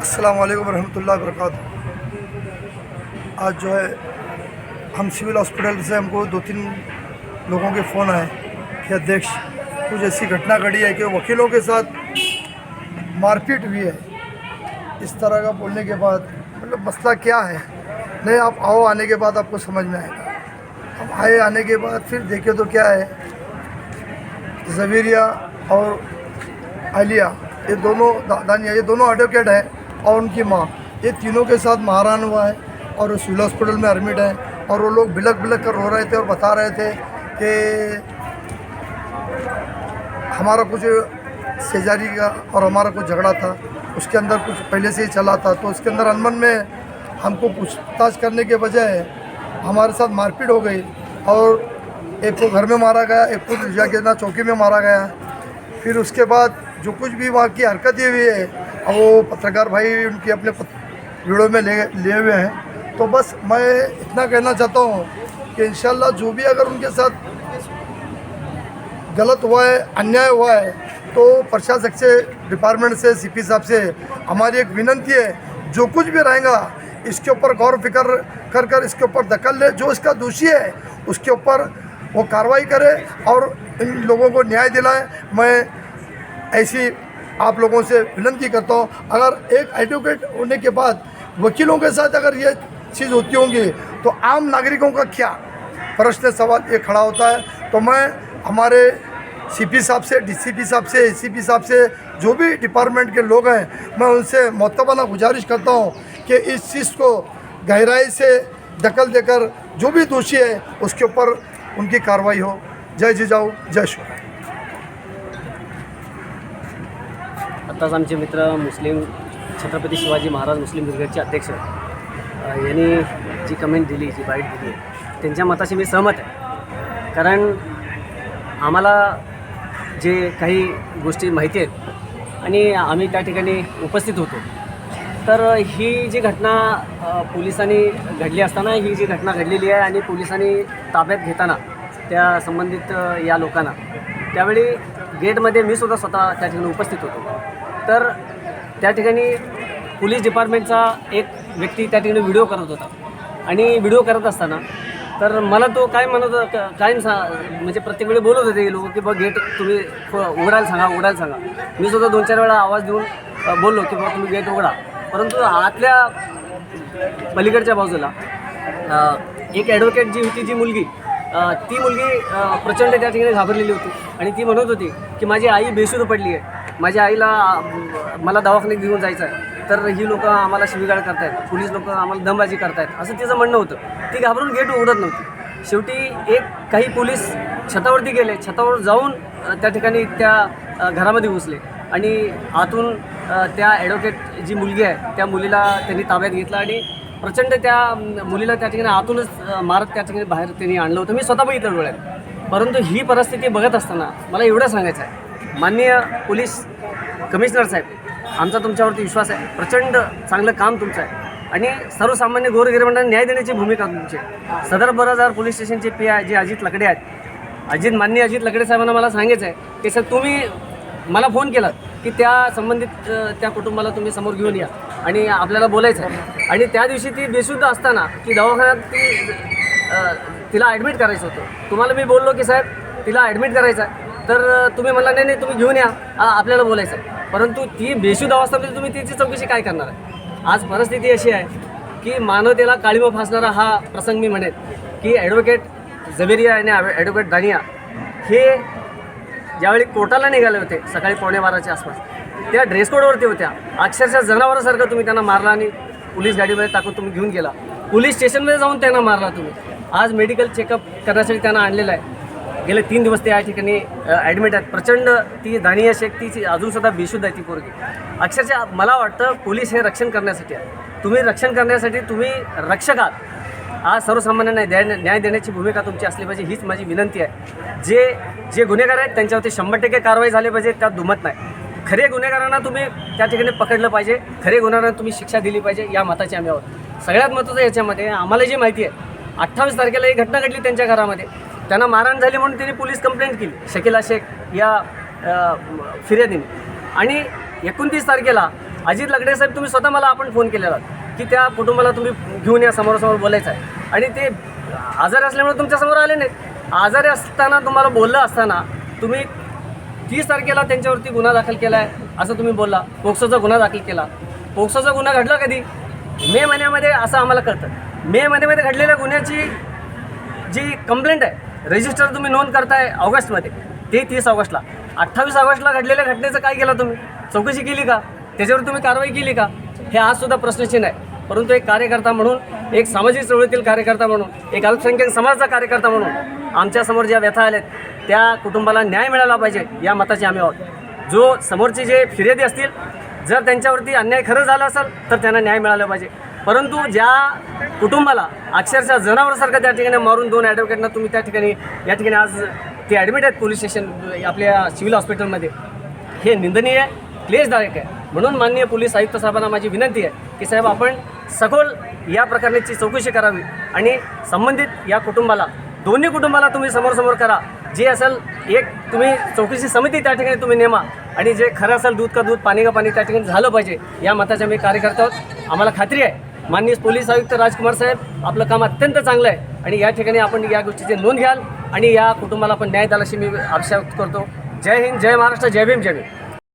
अस्सलाम वालेकुम रहमतुल्लाह वरकत आज जो है, हम सिविल हॉस्पिटल से हमको दो तीन लोगों के फ़ोन आए कि अध्यक्ष, कुछ ऐसी घटना घटी है कि वकीलों के साथ मारपीट हुई है। इस तरह का बोलने के बाद मतलब मसला क्या है? नहीं, आप आओ, आने के बाद आपको समझ में आएगा। हम आए, आने के बाद फिर देखे तो क्या है? जवीरिया और आलिया, ये दोनों दानिया ये दोनों एडवोकेट हैं। और उनकी माँ। ये तीनों के साथ मारहान हुआ है और सिविल हॉस्पिटल में एडमिट है और वो लोग बिलक बिलक कर रो रहे थे और बता रहे थे कि हमारा कुछ सेजारी का और हमारा कुछ झगड़ा था, उसके अंदर कुछ पहले से ही चला था। तो उसके अंदर अनमन में हमको पूछताछ करने के बजाय हमारे साथ मारपीट हो गई और एक को घर में मारा गया, एक को ना चौकी में मारा गया। फिर उसके बाद जो कुछ भी वहाँ की हरकतें हुई है अब वो पत्रकार भाई उनकी अपने वीडियो में ले लिए हुए हैं। तो बस मैं इतना कहना चाहता हूँ कि इंशाल्लाह जो भी अगर उनके साथ गलत हुआ है, अन्याय हुआ है तो प्रशासक से, डिपार्टमेंट से सीपी साहब से हमारी एक विनंती है, जो कुछ भी रहेगा, इसके ऊपर गौर फ़िक्र कर कर इसके ऊपर दखल ले। जो इसका दोषी है, उसके ऊपर वो कार्रवाई करे और इन लोगों को न्याय दिलाए। मैं ऐसी आप लोगों से विनंती करता हूँ, अगर एक एडवोकेट होने के बाद वकीलों के साथ अगर ये चीज़ होती होंगी तो आम नागरिकों का क्या प्रश्न सवाल ये खड़ा होता है। तो मैं हमारे सीपी साहब से डीसीपी साहब से एसीपी साहब से, जो भी डिपार्टमेंट के लोग हैं, मैं उनसे मोतबाना गुजारिश करता हूँ कि इस चीज़ को गहराई से दखल देकर जो भी दोषी है, उसके ऊपर उनकी कार्रवाई हो। जय जिजाऊ, जय श्री आत्ताच आमचे मित्र मुस्लिम छत्रपती शिवाजी महाराज मुस्लिम ब्रिगेडचे अध्यक्ष यांनी जी कमेंट दिली जी बाईट दिली त्यांच्या मताशी मी सहमत आहे. कारण आम्हाला जे काही गोष्टी माहिती आहेत आणि आम्ही त्या ठिकाणी उपस्थित होतो. तर ही जी घटना पोलिसांनी घडली असताना ही जी घटना घडलेली आहे आणि पोलिसांनी ताब्यात घेताना त्या संबंधित या लोकांना त्यावेळी गेटमध्ये मी सुद्धा स्वतः त्या ठिकाणी उपस्थित होतो. तर त्या ठिकाणी पोलीस डिपार्टमेंटचा एक व्यक्ती त्या ठिकाणी व्हिडिओ करत होता. आणि व्हिडिओ करत असताना तर मला तो काय म्हणत होता काय कायम सा म्हणजे प्रत्येक वेळी बोलत होते लोक की बघ गेट तुम्ही उघडायला सांगा उघडायला सांगा. मी सुद्धा दोन चार वेळा आवाज देऊन बोललो की बाबा तुम्ही गेट उघडा. परंतु आतल्या पलीकडच्या बाजूला एक ॲडव्होकेट जी होती जी मुलगी ती मुलगी प्रचंड त्या ठिकाणी घाबरलेली होती. आणि ती म्हणत होती की माझी आई बेशुद्ध पडली आहे माझ्या आईला मला दवाखान्यात घेऊन जायचं आहे तर ही लोक आम्हाला शिवीगाळ करतायत. पोलीस लोक आम्हाला दमबाजी करतायत. असं तिचं म्हणणं होतं. ती घाबरून गेट उघडत नव्हती. शेवटी एक काही पोलीस छतावरती गेले. छतावर जाऊन त्या ठिकाणी त्या घरामध्ये घुसले. आणि आतून त्या ॲडव्होकेट जी मुलगी आहे त्या मुलीला त्यांनी ताब्यात घेतलं आणि प्रचंड त्या मुलीला त्या ठिकाणी आतूनच मारत त्या ठिकाणी बाहेर त्यांनी आणलं होतं. मी स्वतः बघितलं डोळ्यात. परंतु ही परिस्थिती बघत असताना मला एवढं सांगायचं आहे. माननीय पोलीस कमिशनर साहेब आमचा तुमच्यावरती विश्वास आहे. प्रचंड चांगलं काम तुमचं आहे. आणि सर्वसामान्य गोरगरिबांना न्याय देण्याची भूमिका तुमची आहे. सदर बराजार पोलीस स्टेशनचे पी आय जे अजित लकडे आहेत अजित माननीय अजित लकडे साहेबांना मला सांगायचं आहे की सर तुम्ही मला फोन केला की त्या संबंधित त्या कुटुंबाला तुम्ही समोर घेऊन या आणि आपल्याला बोलायचं आहे. आणि त्या दिवशी ती बेशुद्ध असताना ती दवाखान्यात ती तिला ॲडमिट करायचं होतं. तुम्हाला मी बोललो की साहेब तिला ॲडमिट करायचं आहे. तर तुम्ही म्हणला नाही नाही तुम्ही घेऊन या. आपल्याला बोलायचं आहे. परंतु ती बेशुद्ध अवस्थेमध्ये तुम्ही तिची चौकशी काय करणार आहे? आज परिस्थिती अशी आहे की मानवतेला काळीमा फासणारा हा प्रसंग मी म्हणेन की ॲडव्होकेट जबेरिया आणि ॲडव्होकेट दानिया हे ज्यावेळी कोर्टाला निघाले होते सकाळी पावणे बाराच्या आसपास त्या ड्रेस कोडवरती होत्या. अक्षरशः जनावरासारखं तुम्ही त्यांना मारला आणि पोलीस गाडीमध्ये टाकून तुम्ही घेऊन गेला. पोलीस स्टेशनमध्ये जाऊन त्यांना मारला तुम्ही. आज मेडिकल चेकअप करण्यासाठी त्यांना आणलेलं आहे. गेले तीन दिवस ते या ठिकाणी ॲडमिट आहेत. प्रचंड ती दानिया शेख ती अजूनसुद्धा बेशुद्ध आहे ती पोरगी. अक्षरशः मला वाटतं पोलीस हे रक्षण करण्यासाठी आहे. तुम्ही रक्षण करण्यासाठी तुम्ही रक्षक आहात. आज सर्वसामान्यांना न्याय न्याय देण्याची भूमिका तुमची असली पाहिजे हीच माझी विनंती आहे. जे जे गुन्हेगार आहेत त्यांच्यावरती शंभर टक्के कारवाई झाली पाहिजे त्यात दुमत नाही. खरे गुन्हेगारांना तुम्ही त्या ठिकाणी पकडलं पाहिजे खरे गुन्हेगारांना तुम्ही शिक्षा दिली पाहिजे या मताचे आम्ही आहोत. सगळ्यात महत्त्वाचं याच्यामध्ये आम्हाला जी माहिती आहे अठ्ठावीस तारखेला एक घटना घडली त्यांच्या घरामध्ये. त्यांना मारहाण झाली म्हणून त्यांनी पोलीस कंप्लेंट केली. शकीला शेख या फिर्यादीने. आणि एकोणतीस तारखेला अजित लगडे साहेब तुम्ही स्वतः मला आपण फोन केलेला की त्या कुटुंबाला तुम्ही घेऊन या समोरासमोर बोलायचं आहे. आणि ते आजारी असल्यामुळे तुमच्यासमोर आले नाहीत. आजारी असताना तुम्हाला बोललं असताना तुम्ही तीस तारखेला त्यांच्यावरती गुन्हा दाखल केला आहे असं तुम्ही बोलला. पोक्सोचा गुन्हा दाखल केला. पोक्सोचा गुन्हा घडला कधी? मे महिन्यामध्ये असं आम्हाला कळतं. मे महिन्यामध्ये घडलेल्या गुन्ह्याची जी कंप्लेंट आहे रजिस्टर तुम्ही नोंद करताय ऑगस्टमध्ये. ते तीस ऑगस्टला. अठ्ठावीस ऑगस्टला घडलेल्या घटनेचं काय केलं तुम्ही? चौकशी केली का? त्याच्यावर तुम्ही कारवाई केली का? हे आज सुद्धा प्रश्नचिन्ह आहे. परंतु एक कार्यकर्ता म्हणून एक सामाजिक चळवळीतील कार्यकर्ता म्हणून एक अल्पसंख्याक समाजाचा कार्यकर्ता म्हणून आमच्यासमोर ज्या व्यथा आल्यात त्या कुटुंबाला न्याय मिळाला पाहिजे या मताचे आम्ही आहोत. जो समोरचे जे फिर्यादी असतील जर त्यांच्यावरती अन्याय खरं झाला असेल तर त्यांना न्याय मिळाला पाहिजे. परंतु ज्या कुटुंबाला अक्षरशः जनावरासारखं त्या ठिकाणी मारून दोन ॲडव्होकेटना तुम्ही त्या ठिकाणी या ठिकाणी आज ते ॲडमिट आहेत पोलीस स्टेशन आपल्या सिव्हिल हॉस्पिटलमध्ये हे निंदनीय आहे क्लेशदायक आहे. म्हणून माननीय पोलीस आयुक्त साहेबांना माझी विनंती आहे की साहेब आपण सखोल या प्रकरणाची चौकशी करावी आणि संबंधित या कुटुंबाला दोन्ही कुटुंबाला तुम्ही समोरसमोर करा. जे असेल एक तुम्ही चौकशी समिती त्या ठिकाणी तुम्ही नेमा आणि जे खरं असेल दूध का दूध पाणी का पाणी त्या ठिकाणी झालं पाहिजे या मताच्या मी कार्यकर्ता आहोत. आम्हाला खात्री आहे. माननीय पोलीस आयुक्त राजकुमार साहेब आपलं काम अत्यंत चांगलं आहे आणि या ठिकाणी आपण या गोष्टीची नोंद घ्याल आणि या कुटुंबाला आपण न्याय द्याल अशी मी अपेक्षा व्यक्त करतो. जय हिंद जय महाराष्ट्र जय भीम जय भीम.